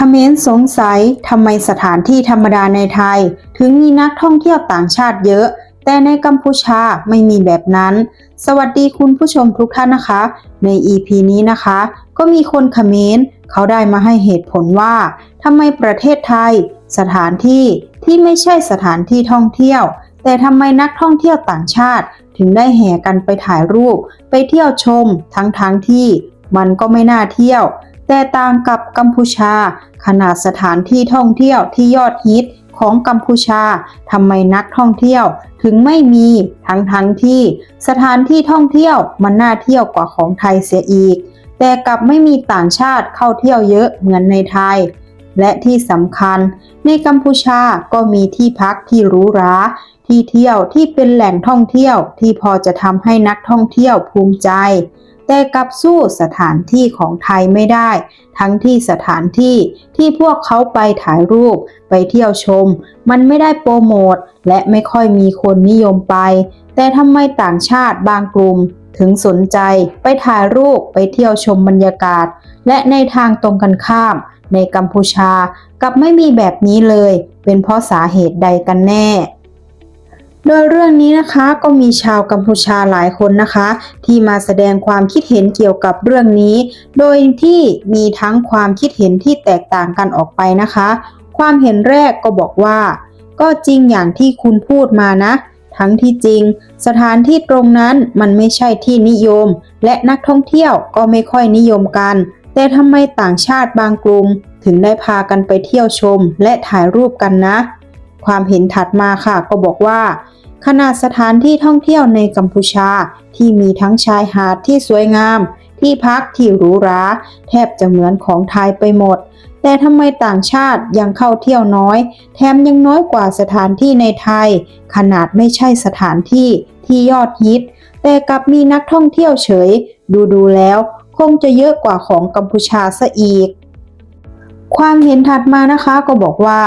เขมรสงสัยทำไมสถานที่ธรรมดาในไทย ถึงมีนักท่องเที่ยวต่างชาติเยอะ แต่ในกัมพูชาไม่มีแบบนั้น สวัสดีคุณผู้ชมทุกท่านนะคะ ใน EP นี้นะคะ ก็มีคนเขมรเขาได้มาให้เหตุผลว่าทำไมประเทศไทย สถานที่ที่ไม่ใช่สถานที่ท่องเที่ยว แต่ทำไมนักท่องเที่ยวต่างชาติ ถึงได้แห่กันไปถ่ายรูป ไปเที่ยวชมทั้งๆทที่ มันก็ไม่น่าเที่ยว แต่ต่างกับกัมพูชา ขนาดสถานที่ท่องเที่ยวที่ยอดฮิตของกัมพูชาทำไมนักท่องเที่ยวถึงไม่มีทั้งทั้งที่ สถานที่ท่องเที่ยวมันน่าเที่ยวกว่าของไทยเสียอีก แต่กลับไม่มีต่างชาติเข้าเที่ยวเยอะเหมือนในไทย และที่สำคัญ ในกัมพูชาก็มีที่พักที่หรูหรา ที่เที่ยวที่เป็นแหล่งท่องเที่ยวที่พอจะทำให้นักท่องเที่ยวภูมิใจ แต่กลับสู้สถานที่ของไทยไม่ได้ ทั้งที่สถานที่ที่พวกเขาไปถ่ายรูปไปเที่ยวชม มันไม่ได้โปรโมทและไม่ค่อยมีคนนิยมไป แต่ทำไมต่างชาติบางกลุ่มถึงสนใจไปถ่ายรูปไปเที่ยวชมบรรยากาศ และในทางตรงกันข้าม ในกัมพูชากับไม่มีแบบนี้เลย เป็นเพราะสาเหตุใดกันแน่ โดยเรื่องนี้นะคะก็มีชาวกัมพูชาหลายคนนะคะ ที่มาแสดงความคิดเห็นเกี่ยวกับเรื่องนี้ โดยที่มีทั้งความคิดเห็นที่แตกต่างกันออกไปนะคะ ความเห็นแรกก็บอกว่า ก็จริงอย่างที่คุณพูดมานะ ทั้งที่จริง สถานที่ตรงนั้นมันไม่ใช่ที่นิยม และนักท่องเที่ยวก็ไม่ค่อยนิยมกัน แต่ทำไมต่างชาติบางกลุ่มถึงได้พากันไปเที่ยวชม และถ่ายรูปกันนะ ความเห็นถัดมาค่ะก็บอกว่า ขนาดสถานที่ท่องเที่ยวในกัมพูชาที่มีทั้งชายหาดที่สวยงาม ที่พักที่หรูหราแทบจะเหมือนของไทยไปหมด แต่ทำไมต่างชาติยังเข้าเที่ยวน้อย แถมยังน้อยกว่าสถานที่ในไทย ขนาดไม่ใช่สถานที่ที่ยอดฮิต แต่กลับมีนักท่องเที่ยวเฉย ดูดูแล้ว คงจะเยอะกว่าของกัมพูชาซะอีก ความเห็นถัดมานะคะก็บอกว่า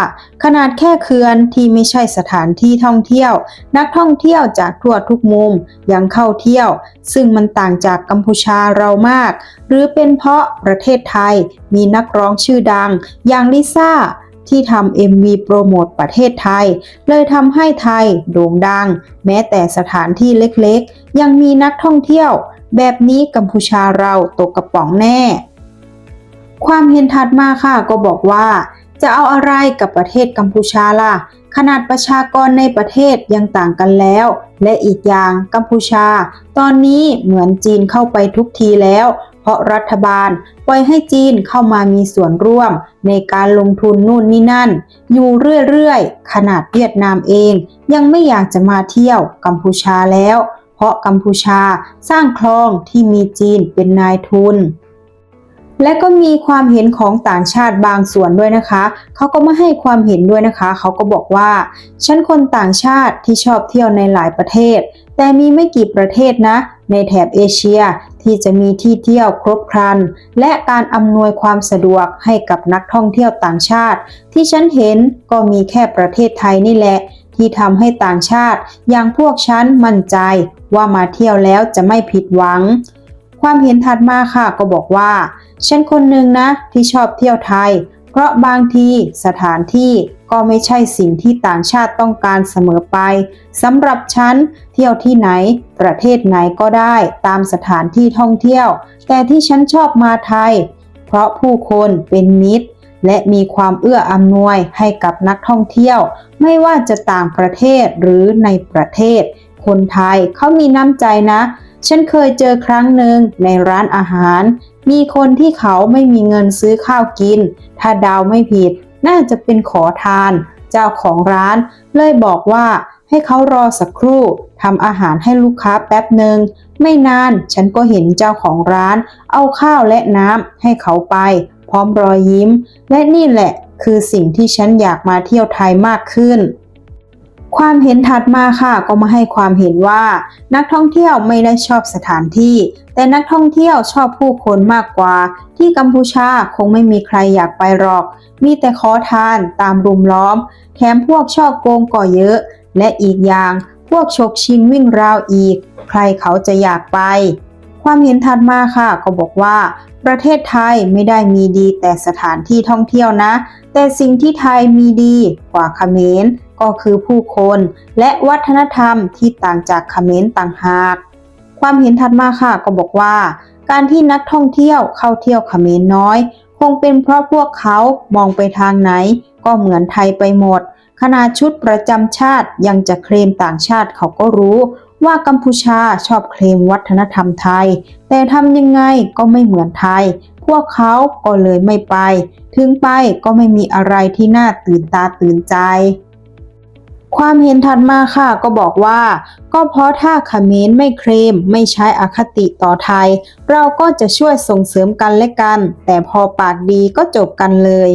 ขนาดแค่เขื่อนที่ไม่ใช่สถานที่ท่องเที่ยว นักท่องเที่ยวจากทั่วทุกมุมยังเข้าเที่ยว ซึ่งมันต่างจากกัมพูชาเรามาก หรือเป็นเพราะประเทศไทยมีนักร้องชื่อดัง อย่างลิซ่าที่ทำ MV โปรโมทประเทศไทย เลยทำให้ไทยโด่งดัง แม้แต่สถานที่เล็กๆ ยังมีนักท่องเที่ยว แบบนี้กัมพูชาเราตกกระป๋องแน่ ความเห็นถัดมาค่ะก็บอกว่า จะเอาอะไรกับประเทศกัมพูชาล่ะ ขนาดประชากรในประเทศยังต่างกันแล้ว และอีกอย่างกัมพูชา ตอนนี้เหมือนจีนเข้าไปทุกทีแล้ว เพราะรัฐบาลปล่อยให้จีนเข้ามามีส่วนร่วม ในการลงทุนนู่นนี่นั่น อยู่เรื่อยๆ ขนาดเวียดนามเอง ยังไม่อยากจะมาเที่ยวกัมพูชาแล้ว เพราะกัมพูชาสร้างคลองที่มีจีนเป็นนายทุน และก็มีความเห็นของต่างชาติบางส่วนด้วยนะคะ เขาก็มาให้ความเห็นด้วยนะคะ เขาก็บอกว่า ฉันคนต่างชาติที่ชอบเที่ยวในหลายประเทศ แต่มีไม่กี่ประเทศนะ ในแถบเอเชียที่จะมีที่เที่ยวครบครัน และการอำนวยความสะดวกให้กับนักท่องเที่ยวต่างชาติ ที่ฉันเห็นก็มีแค่ประเทศไทยนี่แหละ ที่ทำให้ต่างชาติ อย่างพวกฉันมั่นใจว่ามาเที่ยวแล้วจะไม่ผิดหวัง ความเห็นถัดมาค่ะก็บอกว่า ฉันคนหนึ่งนะที่ชอบเที่ยวไทย เพราะบางทีสถานที่ก็ไม่ใช่สิ่งที่ต่างชาติต้องการเสมอไปสำหรับฉันเที่ยวที่ไหน ประเทศไหนก็ได้ตามสถานที่ท่องเที่ยว แต่ที่ฉันชอบมาไทย เพราะผู้คนเป็นมิตร และมีความเอื้ออำนวยให้กับนักท่องเที่ยว ไม่ว่าจะต่างประเทศหรือในประเทศ คนไทยเขามีน้ำใจนะ ฉันเคยเจอครั้งหนึ่งในร้านอาหาร มีคนที่เขาไม่มีเงินซื้อข้าวกิน ถ้าดาวไม่ผิด น่าจะเป็นขอทาน เจ้าของร้าน เลยบอกว่าให้เขารอสักครู่ทำอาหารให้ลูกค้าแป๊บหนึ่งไม่นานฉันก็เห็นเจ้าของร้าน เอาข้าวและน้ำให้เขาไป พร้อมรอยยิ้ม และนี่แหละคือสิ่งที่ฉันอยากมาเที่ยวไทยมากขึ้น ความเห็นถัดมาค่ะก็มาให้ความเห็นว่า นักท่องเที่ยวไม่ได้ชอบสถานที่ แต่นักท่องเที่ยวชอบผู้คนมากกว่า ที่กัมพูชาคงไม่มีใครอยากไปหรอก มีแต่ขอทานตามรุมล้อม แถมพวกชอบโกงก่อเยอะ และอีกอย่างพวกฉกชิงวิ่งราวอีก ใครเขาจะอยากไป ความเห็นถัดมาค่ะ ก็บอกว่า ประเทศไทยไม่ได้มีดีแต่สถานที่ท่องเที่ยวนะ แต่สิ่งที่ไทยมีดีกว่าเขมร ก็คือผู้คนและวัฒนธรรมที่ต่างจากเขมรต่างหาก ความเห็นถัดมาค่ะก็บอกว่า การที่นักท่องเที่ยวเข้าเที่ยวเขมรน้อย คงเป็นเพราะพวกเขามองไปทางไหน ก็เหมือนไทยไปหมด ขนาดชุดประจำชาติยังจะเคลมต่างชาติเขาก็รู้ว่ากัมพูชาชอบเคลมวัฒนธรรมไทย แต่ทำยังไงก็ไม่เหมือนไทย พวกเขาก็เลยไม่ไป ถึงไปก็ไม่มีอะไรที่น่าตื่นตาตื่นใจ ความเห็นถัดมาค่ะก็บอกว่า ก็เพราะถ้าเขมรไม่เคลมไม่ใช้อคติต่อไทย เราก็จะช่วยส่งเสริมกันและกัน แต่พอปากดีก็จบกันเลย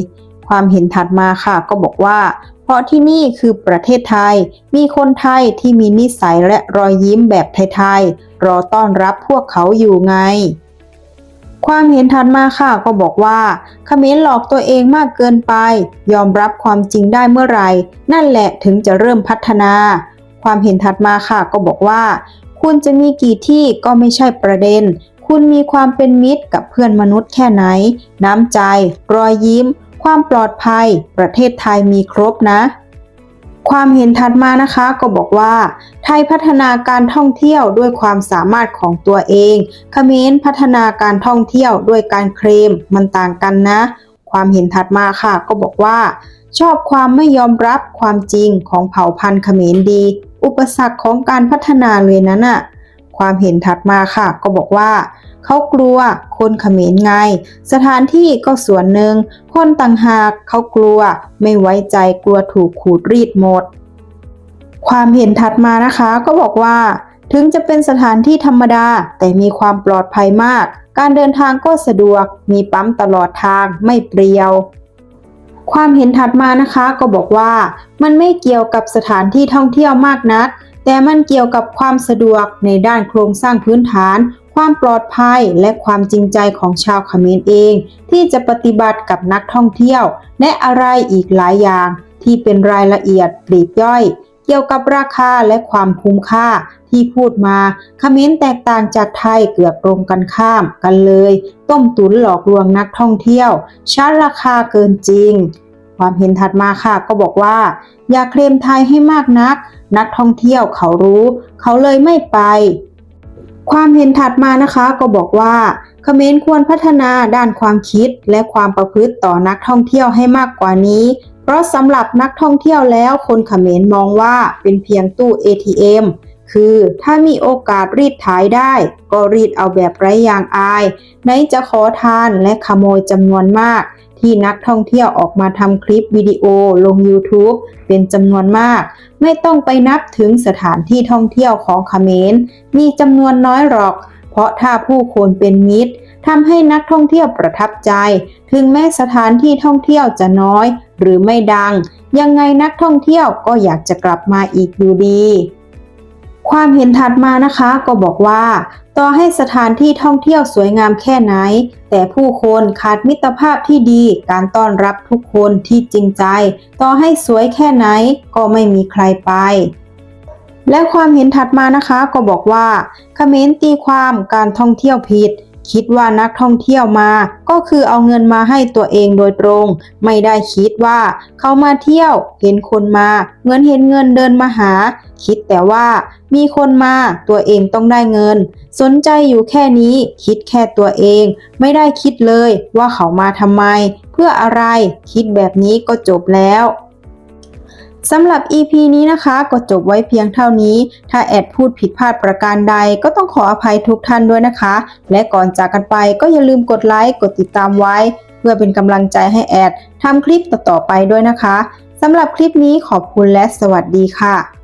ความเห็นถัดมาค่ะก็บอกว่า เพราะที่นี่คือประเทศไทย มีคนไทยที่มีนิสัยและรอยยิ้มแบบไทยๆรอต้อนรับพวกเขาอยู่ไง ความเห็นถัดมาค่ะก็บอกว่าเขมรหลอกตัวเองมากเกินไป ยอมรับความจริงได้เมื่อไหร่ นั่นแหละถึงจะเริ่มพัฒนา ความเห็นถัดมาค่ะก็บอกว่า คุณจะมีกี่ที่ก็ไม่ใช่ประเด็น คุณมีความเป็นมิตรกับเพื่อนมนุษย์แค่ไหน น้ำใจ รอยยิ้ม ความปลอดภัย ประเทศไทยมีครบนะ ความเห็นถัดมานะคะก็บอกว่า ไทยพัฒนาการท่องเที่ยวด้วยความสามารถของตัวเองเขมรพัฒนาการท่องเที่ยวด้วยการเคลมมันต่างกันนะ ความเห็นถัดมาค่ะ ก็บอกว่า ชอบความไม่ยอมรับความจริงของเผ่าพันธุ์เขมรดี อุปสรรคของการพัฒนาเลยนั้นน่ะความเห็นถัดมาค่ะ ก็บอกว่า เขากลัว คนเขมรไง สถานที่ก็ส่วนหนึ่ง คนต่างหากเขากลัว ไม่ไว้ใจกลัวถูกขูดรีดหมด ความเห็นถัดมานะคะก็บอกว่า ถึงจะเป็นสถานที่ธรรมดา แต่มีความปลอดภัยมาก การเดินทางก็สะดวก มีปั๊มตลอดทางไม่เปรียว ความเห็นถัดมานะคะก็บอกว่า มันไม่เกี่ยวกับสถานที่ท่องเที่ยวมากนักแต่มันเกี่ยวกับความสะดวกในด้านโครงสร้างพื้นฐาน ความปลอดภัยและความจริงใจของชาวเขมรเอง ที่จะปฏิบัติกับนักท่องเที่ยว และอะไรอีกหลายอย่าง ที่เป็นรายละเอียดปลีกย่อย เกี่ยวกับราคาและความคุ้มค่าที่พูดมาเขมรแตกต่างจากไทยเกือบตรงกันข้ามกันเลย ต้มตุ๋นหลอกลวงนักท่องเที่ยวชาร์จราคาเกินจริง ความเห็นถัดมาค่ะก็บอกว่า อย่าเคลมไทยให้มากนัก นักท่องเที่ยวเขารู้ เขาเลยไม่ไป ความเห็นถัดมานะคะก็บอกว่าเขมรควรพัฒนาด้านความคิดและความประพฤติต่อนักท่องเที่ยวให้มากกว่านี้ เพราะสำหรับนักท่องเที่ยวแล้วคนเขมรมองว่าเป็นเพียงตู้ ATM คือถ้ามีโอกาสรีดถ่ายได้ ก็รีดเอาแบบไร้ยางอาย ไหนจะขอทานและขโมยจำนวนมาก ที่นักท่องเที่ยวออกมาทำคลิปวิดีโอลง YouTube เป็นจำนวนมาก ไม่ต้องไปนับถึงสถานที่ท่องเที่ยวของเขมรมีจำนวนน้อยหรอก เพราะถ้าผู้คนเป็นมิตรทำให้นักท่องเที่ยวประทับใจ ถึงแม้สถานที่ท่องเที่ยวจะน้อย หรือไม่ดัง ยังไงนักท่องเที่ยวก็อยากจะกลับมาอีกอยู่ดี ความเห็นถัดมานะคะก็บอกว่า ต่อให้สถานที่ท่องเที่ยวสวยงามแค่ไหน แต่ผู้คนขาดมิตรภาพที่ดี การต้อนรับทุกคนที่จริงใจ ต่อให้สวยแค่ไหนก็ไม่มีใครไป และความเห็นถัดมานะคะก็บอกว่าเขมรตีความการท่องเที่ยวผิด คิดว่านักท่องเที่ยวมา ก็คือเอาเงินมาให้ตัวเองโดยตรง ไม่ได้คิดว่าเขามาเที่ยว เห็นคนมาเหมือนเห็นเงินเดินมาหา คิดแต่ว่ามีคนมาตัวเองต้องได้เงิน สนใจอยู่แค่นี้ คิดแค่ตัวเอง ไม่ได้คิดเลยว่าเขามาทำไม เพื่ออะไรคิดแบบนี้ก็จบแล้ว สำหรับ EP นี้นะคะ ก็จบไว้เพียงเท่านี้ ถ้าแอดพูดผิดพลาดประการใดก็ต้องขออภัยทุกท่านด้วยนะคะ และก่อนจากกันไปก็อย่าลืมกดไลค์กดติดตามไว้ เพื่อเป็นกำลังใจให้แอดทำคลิปต่อๆไปด้วยนะคะสำหรับคลิปนี้ขอบคุณและสวัสดีค่ะ